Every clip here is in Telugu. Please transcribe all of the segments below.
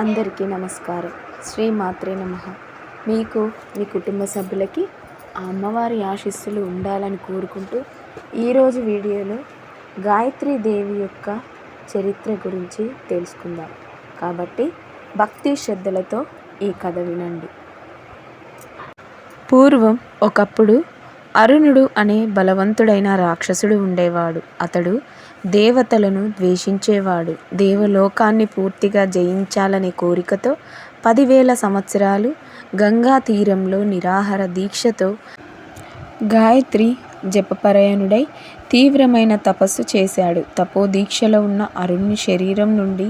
అందరికీ నమస్కారం. శ్రీ మాత్రే నమ. మీకు మీ కుటుంబ సభ్యులకి ఆ అమ్మవారి ఆశీస్సులు ఉండాలని కోరుకుంటూ ఈరోజు వీడియోలో గాయత్రి దేవి యొక్క చరిత్ర గురించి తెలుసుకుందాం. కాబట్టి భక్తి శ్రద్ధలతో ఈ కథ వినండి. పూర్వం ఒకప్పుడు అరుణుడు అనే బలవంతుడైన రాక్షసుడు ఉండేవాడు. అతడు దేవతలను ద్వేషించేవాడు. దేవలోకాన్ని పూర్తిగా జయించాలనే కోరికతో పదివేల సంవత్సరాలు గంగా తీరంలో నిరాహార దీక్షతో గాయత్రి జపపరాయణుడై తీవ్రమైన తపస్సు చేశాడు. తపోదీక్షలో ఉన్న అరుణ్ణి శరీరం నుండి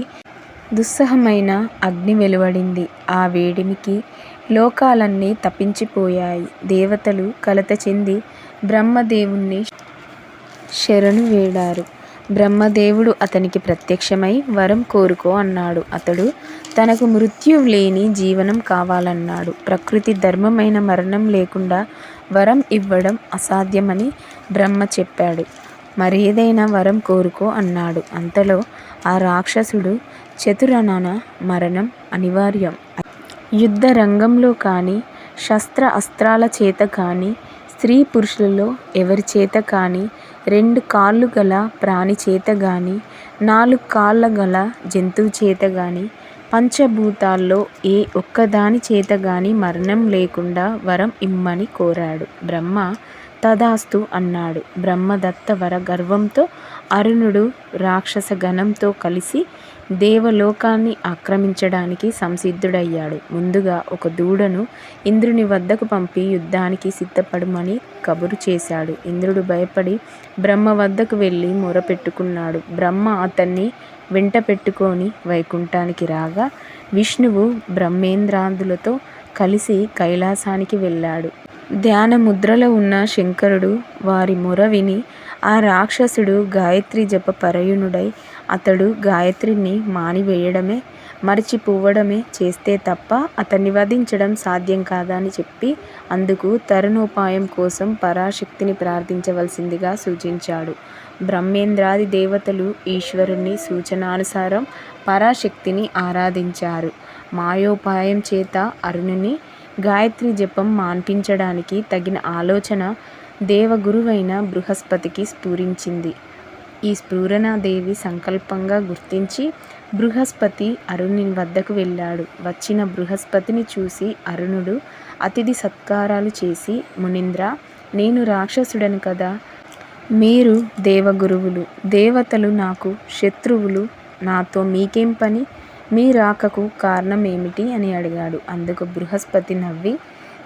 దుస్సహమైన అగ్ని వెలువడింది. ఆ వేడిమికి లోకాలన్నీ తప్పించిపోయాయి. దేవతలు కలత చెంది బ్రహ్మదేవుణ్ణి శరణు వేడారు. బ్రహ్మదేవుడు అతనికి ప్రత్యక్షమై వరం కోరుకో అన్నాడు. అతడు తనకు మృత్యు లేని జీవనం కావాలన్నాడు. ప్రకృతి ధర్మమైన మరణం లేకుండా వరం ఇవ్వడం అసాధ్యమని బ్రహ్మ చెప్పాడు. మరేదైనా వరం కోరుకో అన్నాడు. అంతలో ఆ రాక్షసుడు చతురనన మరణం అనివార్యం. యుద్ధ రంగంలో కానీ శస్త్ర అస్త్రాల చేత కానీ స్త్రీ పురుషులలో ఎవరి చేత కానీ రెండు కాళ్ళు గల ప్రాణి చేత కానీ నాలుగు కాళ్ళ గల జంతువు చేత కానీ పంచభూతాల్లో ఏ ఒక్కదాని చేత కానీ మరణం లేకుండా వరం ఇమ్మని కోరాడు బ్రహ్మ. తదాస్తు అన్నాడు. బ్రహ్మదత్త వర గర్వంతో అరుణుడు రాక్షస గణంతో కలిసి దేవలోకాన్ని ఆక్రమించడానికి సంసిద్ధుడయ్యాడు. ముందుగా ఒక దూడను ఇంద్రుని వద్దకు పంపి యుద్ధానికి సిద్ధపడమని కబురు చేశాడు. ఇంద్రుడు భయపడి బ్రహ్మ వద్దకు వెళ్ళి మొరపెట్టుకున్నాడు. బ్రహ్మ అతన్ని వెంట పెట్టుకొని వైకుంఠానికి రాగా విష్ణువు బ్రహ్మేంద్రాదులతో కలిసి కైలాసానికి వెళ్ళాడు. ధ్యాన ముద్రలో ఉన్న శంకరుడు వారి మొర విని ఆ రాక్షసుడు గాయత్రి జప పరయునుడై అతడు గాయత్రిని మానివేయడమే మరచిపోవడమే చేస్తే తప్ప అతన్ని వధించడం సాధ్యం కాదని చెప్పి అందుకు తరుణోపాయం కోసం పరాశక్తిని ప్రార్థించవలసిందిగా సూచించాడు. బ్రహ్మేంద్రాది దేవతలు ఈశ్వరుని సూచనానుసారం పరాశక్తిని ఆరాధించారు. మాయోపాయం చేత అరుణుని గాయత్రి జపం మాన్పించడానికి తగిన ఆలోచన దేవగురువైన బృహస్పతికి స్ఫూరించింది. ఈ స్ఫూరణాదేవి సంకల్పంగా గుర్తించి బృహస్పతి అరుణుని వద్దకు వెళ్ళాడు. వచ్చిన బృహస్పతిని చూసి అరుణుడు అతిథి సత్కారాలు చేసి మునీంద్ర నేను రాక్షసుడను కదా. మీరు దేవగురువులు దేవతలు నాకు శత్రువులు. నాతో మీకేం పని? మీ రాకకు కారణం ఏమిటి అని అడిగాడు. అందుకు బృహస్పతి నవ్వి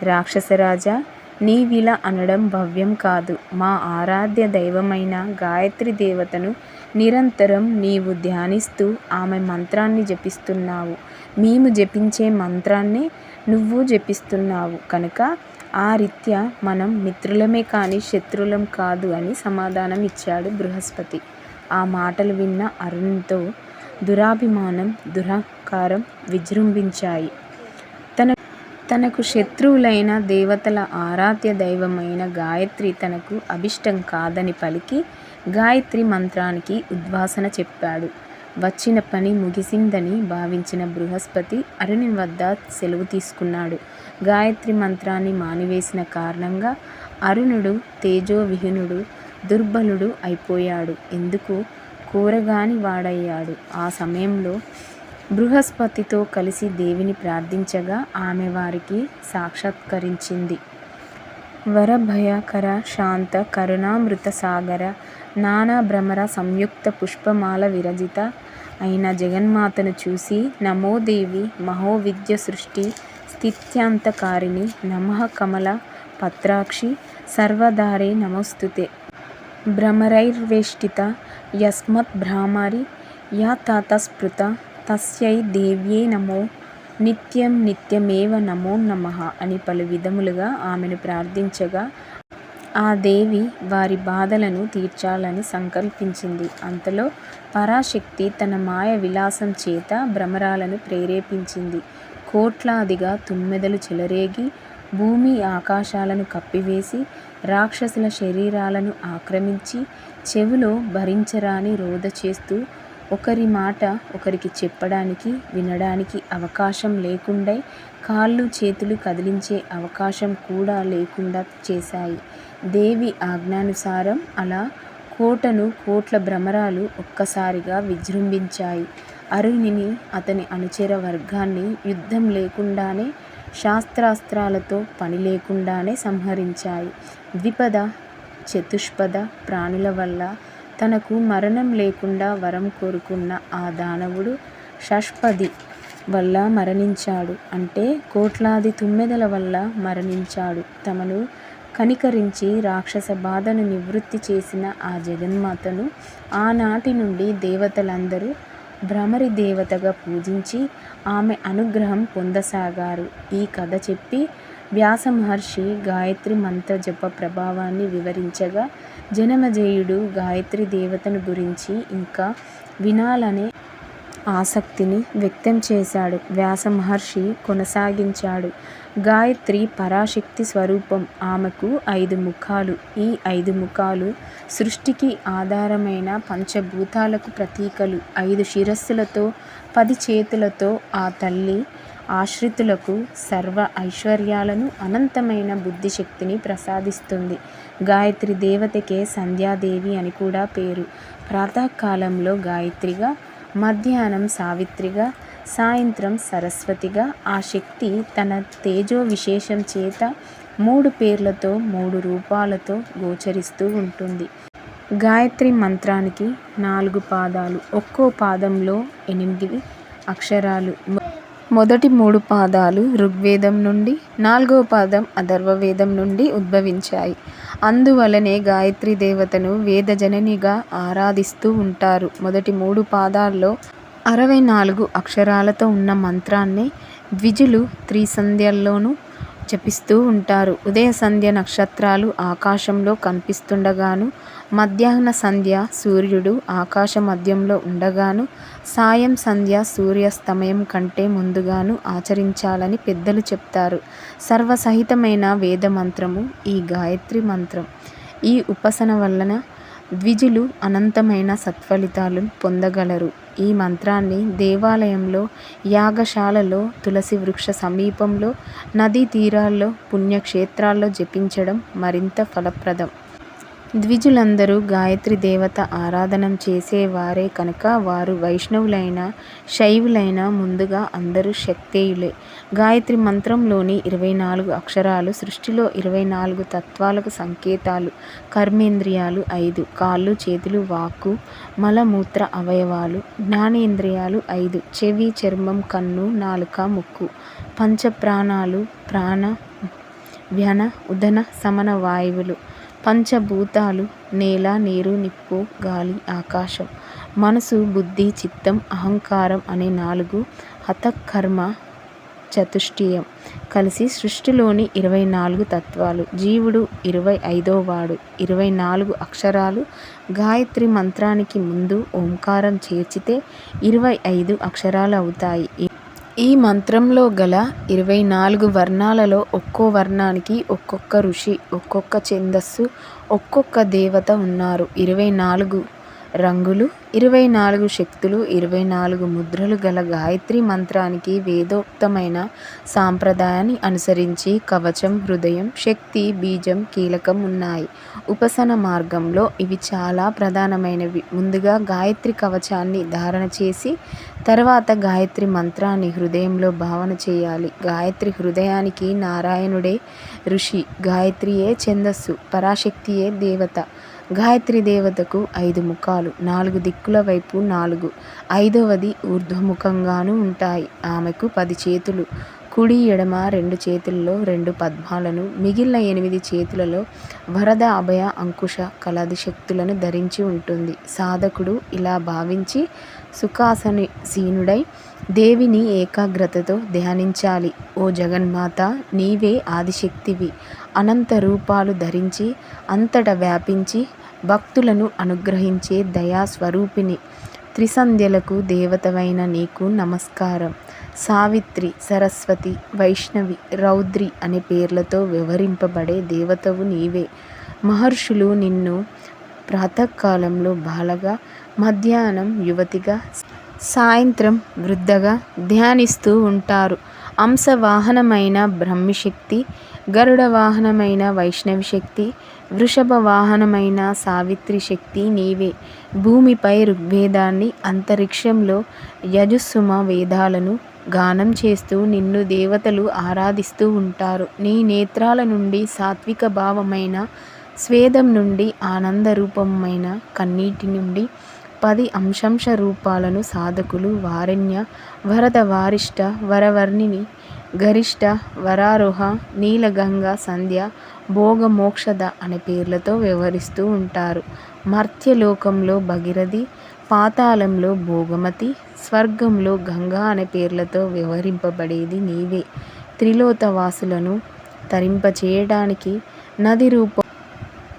రాక్షసరాజా నీవిలా అనడం భవ్యం కాదు. మా ఆరాధ్య దైవమైన గాయత్రి దేవతను నిరంతరం నీవు ధ్యానిస్తూ ఆమె మంత్రాన్ని జపిస్తున్నావు. మేము జపించే మంత్రాన్ని నువ్వు జపిస్తున్నావు. కనుక ఆ రీత్యా మనం మిత్రులమే కానీ శత్రువులం కాదు అని సమాధానం ఇచ్చాడు బృహస్పతి. ఆ మాటలు విన్న అరుణ్తో దురాభిమానం దురహంకారం విజృంభించాయి. తన తనకు శత్రువులైన దేవతల ఆరాధ్య దైవమైన గాయత్రి తనకు అభిష్టం కాదని పలికి గాయత్రి మంత్రానికి ఉద్వాసన చెప్పాడు. వచ్చిన పని ముగిసిందని భావించిన బృహస్పతి అరుణి వద్ద సెలవు తీసుకున్నాడు. గాయత్రి మంత్రాన్ని మానివేసిన కారణంగా అరుణుడు తేజోవిహీనుడు దుర్బలుడు అయిపోయాడు. ఎందుకు? కూరగాని వాడయ్యాడు. ఆ సమయంలో బృహస్పతితో కలిసి దేవిని ప్రార్థించగా ఆమె వారికి సాక్షాత్కరించింది. వరభయకర శాంత కరుణామృత సాగర నానా భ్రమర సంయుక్త పుష్పమాల విరజిత అయిన జగన్మాతను చూసి నమోదేవి మహోవిద్య సృష్టి స్థిత్యాంతకారిణి నమః కమల పత్రాక్షి సర్వధారే నమోస్తుతే. భ్రమరైర్వేష్టిత యస్మత్ భ్రామరి యా తాత స్మృత తస్యై దేవ్యే నమో నిత్యం నిత్యమేవ నమో నమః అని పలు విధములుగా ఆమెను ప్రార్థించగా ఆ దేవి వారి బాధలను తీర్చాలని సంకల్పించింది. అంతలో పరాశక్తి తన మాయ విలాసం చేత భ్రమరాలను ప్రేరేపించింది. కోట్లాదిగా తుమ్మెదలు చెలరేగి భూమి ఆకాశాలను కప్పివేసి రాక్షసుల శరీరాలను ఆక్రమించి చెవిలో భరించరాని రోద చేస్తూ ఒకరి మాట ఒకరికి చెప్పడానికి వినడానికి అవకాశం లేకుండా కాళ్ళు చేతులు కదిలించే అవకాశం కూడా లేకుండా చేశాయి. దేవి ఆజ్ఞానుసారం అలా కోటను కోట్ల భ్రమరాలు ఒక్కసారిగా విజృంభించాయి. అరుణిని అతని అనుచర వర్గాన్ని యుద్ధం లేకుండానే శాస్త్రాస్త్రాలతో పని లేకుండానే సంహరించాయి. ద్విపద చతుష్పద ప్రాణుల వల్ల తనకు మరణం లేకుండా వరం కోరుకున్న ఆ దానవుడు షష్పది వల్ల మరణించాడు. అంటే కోట్లాది తుమ్మెదల వల్ల మరణించాడు. తమను కనికరించి రాక్షస బాధను నివృత్తి చేసిన ఆ జగన్మాతను ఆనాటి నుండి దేవతలందరూ భ్రమరి దేవతగా పూజించి ఆమె అనుగ్రహం పొందసాగారు. ఈ కథ చెప్పి వ్యాస మహర్షి గాయత్రి మంత్ర జప ప్రభావాన్ని వివరించగా జనమజేయుడు గాయత్రి దేవతను గురించి ఇంకా వినాలనే ఆసక్తిని వ్యక్తం చేశాడు. వ్యాస మహర్షి కొనసాగించాడు. గాయత్రి పరాశక్తి స్వరూపం ఆమెకు ఐదు ముఖాలు. ఈ ఐదు ముఖాలు సృష్టికి ఆధారమైన పంచభూతాలకు ప్రతీకలు. ఐదు శిరస్సులతో పది చేతులతో ఆ తల్లి ఆశ్రితులకు సర్వ ఐశ్వర్యాలను అనంతమైన బుద్ధిశక్తిని ప్రసాదిస్తుంది. గాయత్రి దేవతకే సంధ్యాదేవి అని కూడా పేరు. ప్రాతకాలంలో గాయత్రిగా మధ్యాహ్నం సావిత్రిగా సాయంత్రం సరస్వతిగా ఆ శక్తి తన తేజో విశేషం చేత మూడు పేర్లతో మూడు రూపాలతో గోచరిస్తూ ఉంటుంది. గాయత్రి మంత్రానికి నాలుగు పాదాలు. ఒక్కో పాదంలో ఎనిమిది అక్షరాలు. మొదటి మూడు పాదాలు ఋగ్వేదం నుండి నాలుగో పాదం అథర్వవేదం నుండి ఉద్భవించాయి. అందువలనే గాయత్రి దేవతను వేదజననిగా ఆరాధిస్తూ ఉంటారు. మొదటి మూడు పాదాల్లో అరవై నాలుగు అక్షరాలతో ఉన్న మంత్రాన్ని ద్విజులు త్రిసంధ్యల్లోనూ జపిస్తూ ఉంటారు. ఉదయ సంధ్య నక్షత్రాలు ఆకాశంలో కనిపిస్తుండగాను మధ్యాహ్న సంధ్య సూర్యుడు ఆకాశ మధ్యంలో ఉండగాను సాయం సంధ్య సూర్యాస్తమయం కంటే ముందుగాను ఆచరించాలని పెద్దలు చెప్తారు. సర్వసహితమైన వేద మంత్రము ఈ గాయత్రి మంత్రం. ఈ ఉపాసన వలన ద్విజులు అనంతమైన సత్ఫలితాలు పొందగలరు. ఈ మంత్రాన్ని దేవాలయంలో యాగశాలలో తులసి వృక్ష సమీపంలో నదీ తీరాల్లో పుణ్యక్షేత్రాల్లో జపించడం మరింత ఫలప్రదం. ద్విజులందరూ గాయత్రి దేవత ఆరాధనం చేసేవారే కనుక వారు వైష్ణవులైన శైవులైన ముందుగా అందరూ శక్తేయులే. గాయత్రి మంత్రంలోని ఇరవై నాలుగు అక్షరాలు సృష్టిలో ఇరవై నాలుగు తత్వాలకు సంకేతాలు కర్మేంద్రియాలు ఐదు కాళ్ళు చేతులు వాక్కు మలమూత్ర అవయవాలు జ్ఞానేంద్రియాలు ఐదు చెవి చర్మం కన్ను నాలుక ముక్కు పంచప్రాణాలు ప్రాణ వ్యన ఉదన సమన వాయువులు పంచభూతాలు నేల నీరు నిప్పు గాలి ఆకాశం మనసు బుద్ధి చిత్తం అహంకారం అనే నాలుగు హతకర్మ చతుష్టయం కలిసి సృష్టిలోని ఇరవై నాలుగు తత్వాలు. జీవుడు ఇరవై ఐదో వాడు. ఇరవై నాలుగు అక్షరాలు. గాయత్రి మంత్రానికి ముందు ఓంకారం చేర్చితే ఇరవై ఐదు అక్షరాలు అవుతాయి. ఈ మంత్రంలో గల ఇరవై నాలుగు వర్ణాలలో ఒక్కో వర్ణానికి ఒక్కొక్క ఋషి ఒక్కొక్క ఛందస్సు ఒక్కొక్క దేవత ఉన్నారు. ఇరవై నాలుగు రంగులు ఇరవై నాలుగు శక్తులు ఇరవై నాలుగు ముద్రలు గల గాయత్రి మంత్రానికి వేదోక్తమైన సాంప్రదాయాన్ని అనుసరించి కవచం హృదయం శక్తి బీజం కీలకం ఉన్నాయి. ఉపసన మార్గంలో ఇవి చాలా ప్రధానమైనవి. ముందుగా గాయత్రి కవచాన్ని ధారణ చేసి తర్వాత గాయత్రి మంత్రాన్ని హృదయంలో భావన చేయాలి. గాయత్రి హృదయానికి నారాయణుడే ఋషి గాయత్రియే ఛందస్సు పరాశక్తియే దేవత. గాయత్రి దేవతకు ఐదు ముఖాలు నాలుగు దిక్కుల వైపు నాలుగు. ఐదవది ఊర్ధ్వముఖంగాను ఉంటాయి. ఆమెకు పది చేతులు. కుడి ఎడమ రెండు చేతుల్లో రెండు పద్మాలను మిగిలిన ఎనిమిది చేతులలో వరద అభయ అంకుశ కలాది శక్తులను ధరించి ఉంటుంది. సాధకుడు ఇలా భావించి సుఖాసని సీనుడై దేవిని ఏకాగ్రతతో ధ్యానించాలి. ఓ జగన్మాత నీవే ఆదిశక్తివి. అనంత రూపాలు ధరించి అంతట వ్యాపించి భక్తులను అనుగ్రహించే దయాస్వరూపిణి. త్రిసంధ్యలకు దేవతవైన నీకు నమస్కారం. సావిత్రి సరస్వతి వైష్ణవి రౌద్రి అనే పేర్లతో వ్యవహరింపబడే దేవతవు నీవే. మహర్షులు నిన్ను ప్రాతకాలంలో బాలగా మధ్యాహ్నం యువతిగా సాయంత్రం వృద్ధగా ధ్యానిస్తూ ఉంటారు. అంశవాహనమైన వాహనమైన గరుడ వాహనమైన వైష్ణవి శక్తి వృషభ వాహనమైన సావిత్రి శక్తి నీవే. భూమిపై ఋగ్వేదాన్ని అంతరిక్షంలో యజుస్సుమ వేదాలను గానం చేస్తూ నిన్ను దేవతలు ఆరాధిస్తూ ఉంటారు. నీ నేత్రాల నుండి సాత్విక భావమైన స్వేదం నుండి ఆనంద రూపమైన కన్నీటి నుండి పది అంశంశ రూపాలను సాధకులు వారణ్య వరద వారిష్ట వరవర్ణిని గరిష్ట వరారోహ నీలగంగ సంధ్య భోగ మోక్షద అనే పేర్లతో వ్యవహరిస్తూ ఉంటారు. మర్త్యలోకంలో భగీరథి పాతాళంలో భోగమతి స్వర్గంలో గంగా అనే పేర్లతో వ్యవహరింపబడేది నీవే. త్రిలోతవాసులను తరింపచేయడానికి నది రూపం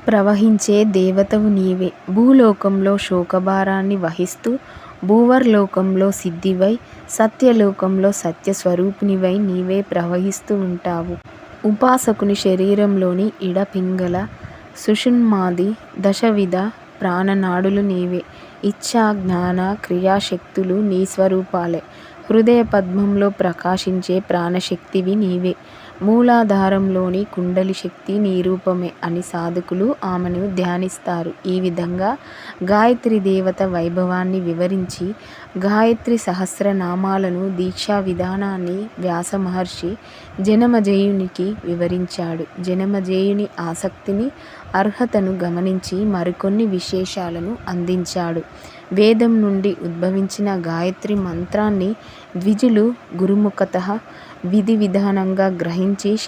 ప్రవహించే దేవతవు నీవే. భూలోకంలో శోకభారాన్ని వహిస్తూ భూవర్లోకంలో సిద్ధివై సత్యలోకంలో సత్యస్వరూపిణివై నీవే ప్రవహిస్తూ ఉంటావు. ఉపాసకుని శరీరంలోని ఇడపింగళ సుషుమ్నాది దశవిధ ప్రాణనాడులు నీవే. ఇచ్ఛా జ్ఞాన క్రియాశక్తులు నీ స్వరూపాలే. హృదయ పద్మంలో ప్రకాశించే ప్రాణశక్తివి నీవే. మూలాధారంలోని కుండలి శక్తి నీ రూపమే అని సాధకులు ఆమెను ధ్యానిస్తారు. ఈ విధంగా గాయత్రి దేవత వైభవాన్ని వివరించి గాయత్రి సహస్రనామాలను దీక్షా విధానాన్ని వ్యాస మహర్షి జనమజేయునికి వివరించాడు. జనమజేయుని ఆసక్తిని అర్హతను గమనించి మరికొన్ని విశేషాలను అందించాడు. వేదం నుండి ఉద్భవించిన గాయత్రి మంత్రాన్ని ద్విజులు గురుముఖత విధి విధానంగా గ్రహించి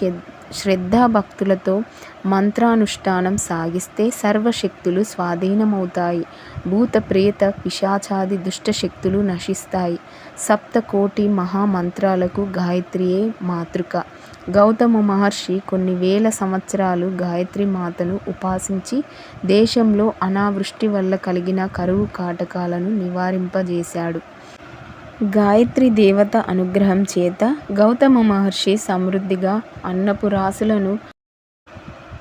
శ్రద్ధాభక్తులతో మంత్రానుష్ఠానం సాగిస్తే సర్వశక్తులు స్వాధీనమవుతాయి. భూత ప్రేత పిశాచాది దుష్టశక్తులు నశిస్తాయి. సప్తకోటి మహామంత్రాలకు గాయత్రియే మాతృక. గౌతమ మహర్షి కొన్ని వేల సంవత్సరాలు గాయత్రి మాతను ఉపాసించి దేశంలో అనావృష్టి వల్ల కలిగిన కరువు కాటకాలను నివారింపజేశాడు. గాయత్రి దేవత అనుగ్రహం చేత గౌతమ మహర్షి సమృద్ధిగా అన్నపు రాసులను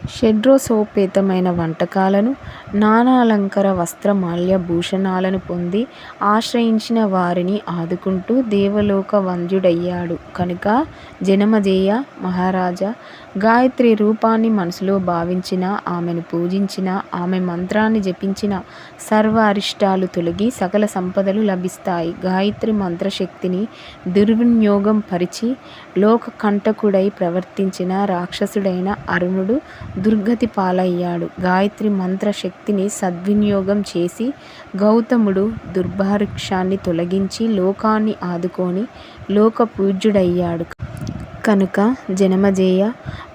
షడ్రోసోపేతమైన వంటకాలను నానాలంకర వస్త్రమాల్య భూషణాలను పొంది ఆశ్రయించిన వారిని ఆదుకుంటూ దేవలోక వంద్యుడయ్యాడు కనుక జనమజేయ మహారాజా గాయత్రి రూపాన్ని మనసులో భావించిన ఆమెను పూజించిన ఆమె మంత్రాన్ని జపించిన సర్వ అరిష్టాలు తొలగి సకల సంపదలు లభిస్తాయి. గాయత్రి మంత్రశక్తిని దుర్వినియోగం పరిచి లోక కంటకుడై ప్రవర్తించిన రాక్షసుడైన అరుణుడు దుర్గతి పాలయ్యాడు గాయత్రి మంత్రశక్తి శక్తిని సద్వినియోగం చేసి గౌతముడు దుర్భారుక్షాన్ని తొలగించి లోకాన్ని ఆదుకొని లోక పూజ్యుడయ్యాడు కనుక జనమజేయ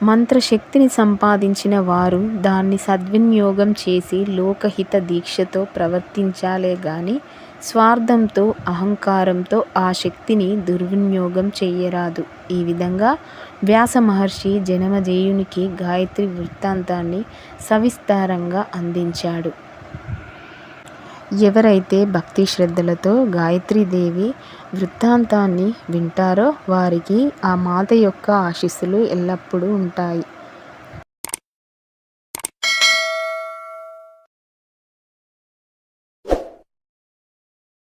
మంత్రశక్తిని సంపాదించిన వారు దాన్ని సద్వినియోగం చేసి లోకహిత దీక్షతో ప్రవర్తించాలే గాని స్వార్థంతో అహంకారంతో ఆ శక్తిని దుర్వినియోగం చెయ్యరాదు. ఈ విధంగా వ్యాస మహర్షి జనమజేయునికి గాయత్రి వృత్తాంతాన్ని సవిస్తారంగా అందించాడు. ఎవరైతే భక్తి శ్రద్ధలతో గాయత్రీదేవి వృత్తాంతాన్ని వింటారో వారికి ఆ మాత యొక్క ఆశీస్సులు ఎల్లప్పుడూ ఉంటాయి.